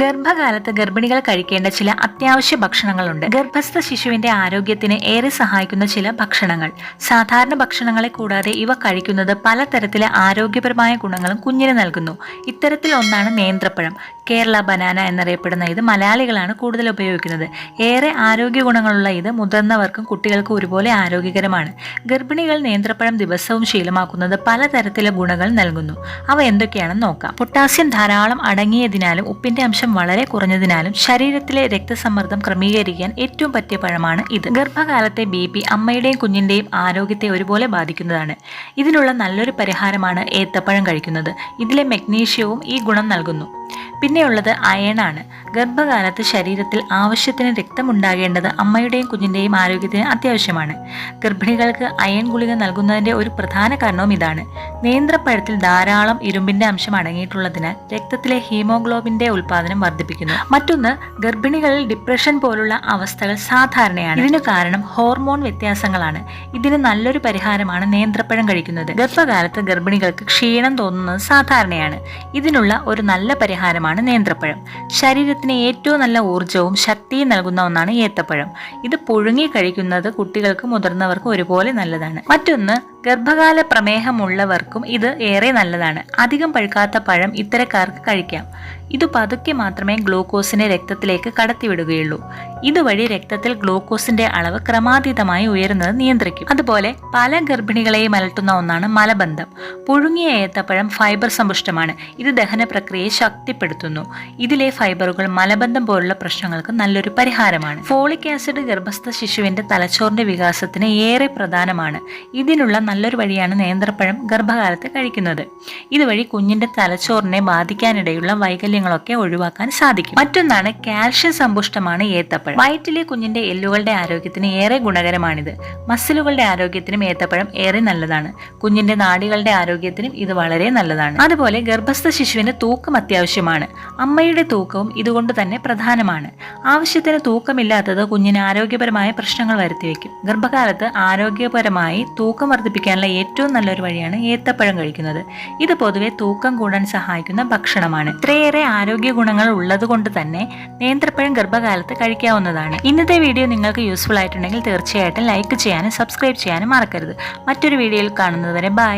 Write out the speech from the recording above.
ഗർഭകാലത്ത് ഗർഭിണികൾ കഴിക്കേണ്ട ചില അത്യാവശ്യ ഭക്ഷണങ്ങളുണ്ട്. ഗർഭസ്ഥ ശിശുവിന്റെ ആരോഗ്യത്തിന് ഏറെ സഹായിക്കുന്ന ചില ഭക്ഷണങ്ങൾ. സാധാരണ ഭക്ഷണങ്ങളെ കൂടാതെ ഇവ കഴിക്കുന്നത് പലതരത്തിലെ ആരോഗ്യപരമായ ഗുണങ്ങളും കുഞ്ഞിന് നൽകുന്നു. ഇത്തരത്തിൽ ഒന്നാണ് നേന്ത്രപ്പഴം. കേരള ബനാന എന്നറിയപ്പെടുന്ന ഇത് മലയാളികളാണ് കൂടുതൽ ഉപയോഗിക്കുന്നത്. ഏറെ ആരോഗ്യ ഗുണങ്ങളുള്ള ഇത് മുതിർന്നവർക്കും കുട്ടികൾക്കും ഒരുപോലെ ആരോഗ്യകരമാണ്. ഗർഭിണികൾ നേന്ത്രപ്പഴം ദിവസവും ശീലമാക്കുന്നത് പലതരത്തിലെ ഗുണങ്ങൾ നൽകുന്നു. അവ എന്തൊക്കെയാണെന്ന് നോക്കാം. പൊട്ടാസ്യം ധാരാളം അടങ്ങിയതിനാലും ഉപ്പിന്റെ അംശം വളരെ കുറഞ്ഞതിനാലും ശരീരത്തിലെ രക്തസമ്മർദ്ദം ക്രമീകരിക്കാൻ ഏറ്റവും പറ്റിയ പഴമാണ് ഇത്. ഗർഭകാലത്തെ ബി പി അമ്മയുടെയും കുഞ്ഞിന്റെയും ആരോഗ്യത്തെ ഒരുപോലെ ബാധിക്കുന്നതാണ്. ഇതിനുള്ള നല്ലൊരു പരിഹാരമാണ് ഏത്തപ്പഴം കഴിക്കുന്നത്. ഇതിലെ മെഗ്നീഷ്യവും ഈ ഗുണം നൽകുന്നു. പിന്നെയുള്ളത് അയണാണ്. ഗർഭകാലത്ത് ശരീരത്തിൽ ആവശ്യത്തിന് രക്തമുണ്ടാകേണ്ടത് അമ്മയുടെയും കുഞ്ഞിന്റെയും ആരോഗ്യത്തിന് അത്യാവശ്യമാണ്. ഗർഭിണികൾക്ക് അയൺ ഗുളിക നൽകുന്നതിന്റെ ഒരു പ്രധാന കാരണവും ഇതാണ്. നേന്ത്രപ്പഴത്തിൽ ധാരാളം ഇരുമ്പിന്റെ അംശം അടങ്ങിയിട്ടുള്ളതിനാൽ രക്തത്തിലെ ഹീമോഗ്ലോബിന്റെ ഉൽപ്പാദനം വർദ്ധിപ്പിക്കുന്നു. മറ്റൊന്ന് ഗർഭിണികളിൽ ഡിപ്രഷൻ പോലുള്ള അവസ്ഥകൾ സാധാരണയാണ്. ഇതിനു കാരണം ഹോർമോൺ വ്യത്യാസങ്ങളാണ്. ഇതിന് നല്ലൊരു പരിഹാരമാണ് നേന്ത്രപ്പഴം കഴിക്കുന്നത്. ഗർഭകാലത്ത് ഗർഭിണികൾക്ക് ക്ഷീണം തോന്നുന്നത് സാധാരണയാണ്. ഇതിനുള്ള ഒരു നല്ല പരിഹാരമാണ് നേന്ത്രപ്പഴം. ശരീരത്തിന് ഏറ്റവും നല്ല ഊർജവും ശക്തിയും നൽകുന്ന ഒന്നാണ് ഏത്തപ്പഴം. ഇത് പുഴുങ്ങി കഴിക്കുന്നത് കുട്ടികൾക്കും മുതിർന്നവർക്കും ഒരുപോലെ നല്ലതാണ്. മറ്റൊന്ന് ഗർഭകാല പ്രമേഹമുള്ളവർക്കും ഇത് ഏറെ നല്ലതാണ്. അധികം പഴുക്കാത്ത പഴം ഇത്തരക്കാർക്ക് കഴിക്കാം. ഇത് പതുക്കെ മാത്രമേ ഗ്ലൂക്കോസിനെ രക്തത്തിലേക്ക് കടത്തിവിടുകയുള്ളൂ. ഇതുവഴി രക്തത്തിൽ ഗ്ലൂക്കോസിന്റെ അളവ് ക്രമാതീതമായി ഉയരുന്നത് നിയന്ത്രിക്കും. അതുപോലെ പല ഗർഭിണികളെയും അലട്ടുന്ന ഒന്നാണ് മലബന്ധം. പുഴുങ്ങിയ ഏത്തപ്പഴം ഫൈബർ സമ്പുഷ്ടമാണ്. ഇത് ദഹന പ്രക്രിയയെ ശക്തിപ്പെടുത്തുന്നു. ഇതിലെ ഫൈബറുകൾ മലബന്ധം പോലുള്ള പ്രശ്നങ്ങൾക്ക് നല്ലൊരു പരിഹാരമാണ്. ഫോളിക് ആസിഡ് ഗർഭസ്ഥ ശിശുവിന്റെ തലച്ചോറിന്റെ വികാസത്തിന് ഏറെ പ്രധാനമാണ്. ഇതിനുള്ള നല്ലൊരു വഴിയാണ് നേന്ത്രപ്പഴം ഗർഭകാലത്ത് കഴിക്കുന്നത്. ഇതുവഴി കുഞ്ഞിന്റെ തലച്ചോറിനെ ബാധിക്കാനിടയുള്ള വൈകല്യങ്ങളൊക്കെ ഒഴിവാക്കാൻ സാധിക്കും. മറ്റൊന്നാണ് കാൽഷ്യം സമ്പുഷ്ടമാണ് ഏത്തപ്പഴം. വയറ്റിലെ കുഞ്ഞിന്റെ എല്ലുകളുടെ ആരോഗ്യത്തിന് ഏറെ ഗുണകരമാണിത്. മസിലുകളുടെ ആരോഗ്യത്തിനും ഏത്തപ്പഴം ഏറെ നല്ലതാണ്. കുഞ്ഞിന്റെ നാടികളുടെ ആരോഗ്യത്തിനും ഇത് വളരെ നല്ലതാണ്. അതുപോലെ ഗർഭസ്ഥ ശിശുവിന് തൂക്കം അത്യാവശ്യമാണ്. അമ്മയുടെ തൂക്കവും ഇതുകൊണ്ട് തന്നെ പ്രധാനമാണ്. ആവശ്യത്തിന് തൂക്കമില്ലാത്തത് കുഞ്ഞിന് ആരോഗ്യപരമായ പ്രശ്നങ്ങൾ വരുത്തിവെക്കും ഗർഭകാലത്ത് ആരോഗ്യപരമായി തൂക്കം വർദ്ധിപ്പിക്കാനുള്ള ഏറ്റവും നല്ലൊരു വഴിയാണ് ഏത്തപ്പഴം കഴിക്കുന്നത്. ഇത് പൊതുവെ തൂക്കം കൂടാൻ സഹായിക്കുന്ന ഭക്ഷണമാണ്. ഇത്രയേറെ ആരോഗ്യ ഗുണങ്ങൾ ഉള്ളത് കൊണ്ട് തന്നെ നേന്ത്രപ്പഴം ഗർഭകാലത്ത് കഴിക്കാവുന്നതാണ്. ഇന്നത്തെ വീഡിയോ നിങ്ങൾക്ക് യൂസ്ഫുൾ ആയിട്ടുണ്ടെങ്കിൽ തീർച്ചയായിട്ടും ലൈക്ക് ചെയ്യാനും സബ്സ്ക്രൈബ് ചെയ്യാനും മറക്കരുത്. മറ്റൊരു വീഡിയോയിൽ കാണുന്നതുവരെ ബൈ.